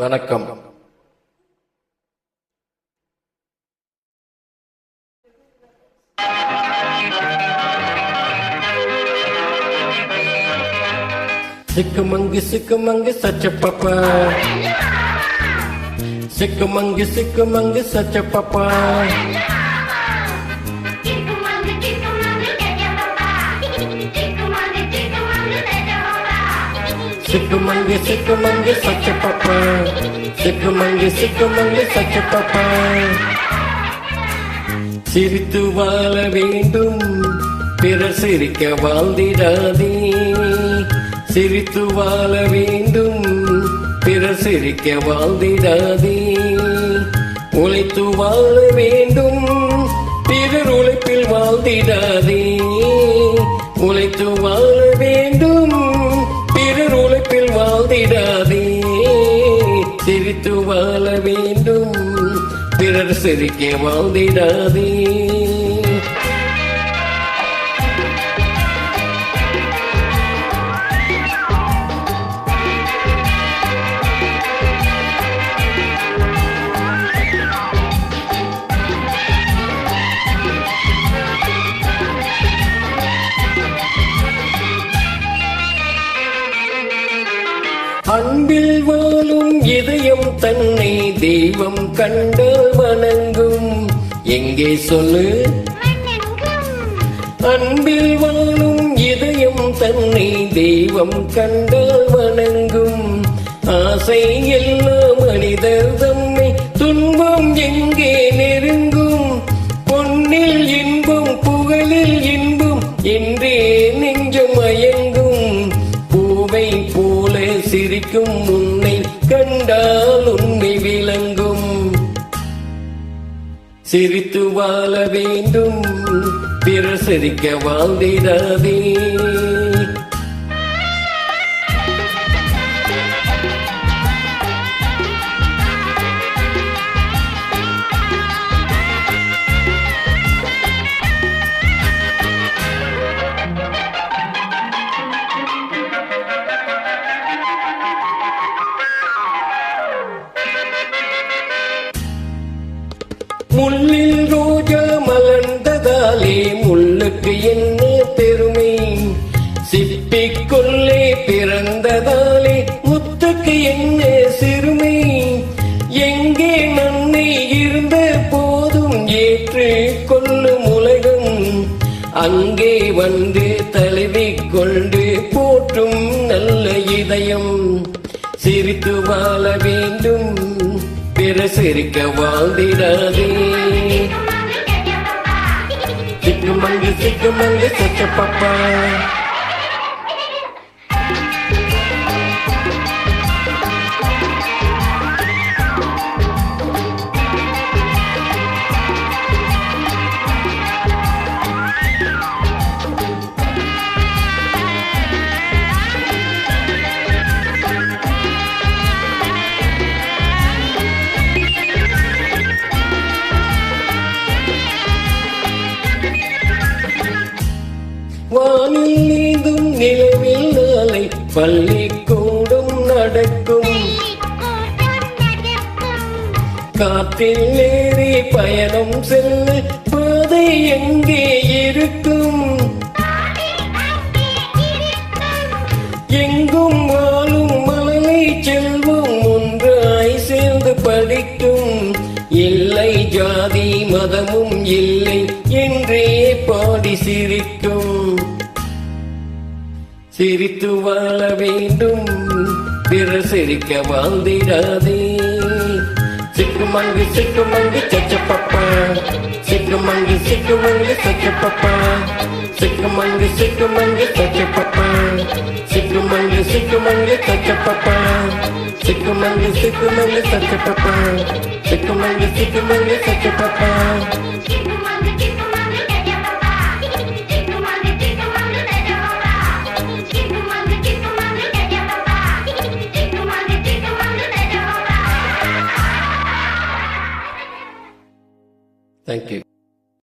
வணக்கம். சிக்குமங்கு சிக்குமங்கு சச்ச பாப்பா. சிக்குமங்கு சிக்குமங்கு சச்ச பாப்பா. சிக்கு மங்கு சிக்கு மங்கு சச்ச பாப்பா. சிக்கு மங்கு சிக்கு மங்கு சச்ச பாப்பா. சிரித்து வாழ வேண்டும் பிறர் சிரிக்க வாழ்ந்திடாதே. சிரித்து வாழ வேண்டும் பிறர் சிரிக்க வாழ்ந்திடாதே. உழைத்து வாழ வேண்டும் பிறர் உழைப்பில் வாழ்ந்திடாதே. உழைத்து வாழ பிறர் சிரிக்க வாழ்ந்திடாதே அன்பில் வா இதயம் தன்னை தெய்வம் கண்டு வணங்கும். எங்கே சொல்லு? அன்பில் வாழும் இதயம் தன்னை தெய்வம் கண்டு வணங்கும். ஆசை எல்லாம் சிரிக்கும் உன்னை கண்டால் உண்மை விளங்கும். சிரித்து வாழ வேண்டும் பிறர் சிரிக்க வாழ்ந்திடாதே. முள்ளுக்கு என்ன பெருமை. சிப்பிக்குள்ளே பிறந்ததாலே முத்துக்கு என்ன சிறுமை. எங்கே நன்மை இருந்த போதும் ஏற்று கொள்ளும் உலகம். அங்கே வந்து தழுவி கொண்டு போற்றும் நல்ல இதயம். சிரித்து வாழ வேண்டும் பிற சிரிக்க வாழ்ந்திடாதே. சிக்குமங்கு சிக்குமங்கு சச்ச பாப்பா. வானில் நீந்தும் நிலவில் நாளை பள்ளி கூடும் நடக்கும். காற்றில் ஏறி பயணம் செல்ல பாதை எங்கே இருக்கும்? எங்கும் வாழும் மழலை செல்வம் ஒன்றாய் சேர்ந்து படிக்கும். இல்லை ஜாதி மதமும் இல்லை என்றே பாடி சிரிக்கும். சிரித்து வாழ வேண்டும் பிற சிரிக்க வாழ்ந்திடாதே சிக்குமங்கு சிக்குமங்கு சச்ச பப்பா சிக்குமங்கு சிக்குமங்கு சச்ச பப்பா சிக்குமங்கு சிக்குமங்கு சச்ச பப்பா சிக்குமங்கு சிக்குமங்கு சச்ச பப்பா சிக்குமங்கு சிக்குமங்கு சச்ச பப்பா சிக்குமங்கு சிக்குமங்கு சச்ச Thank you.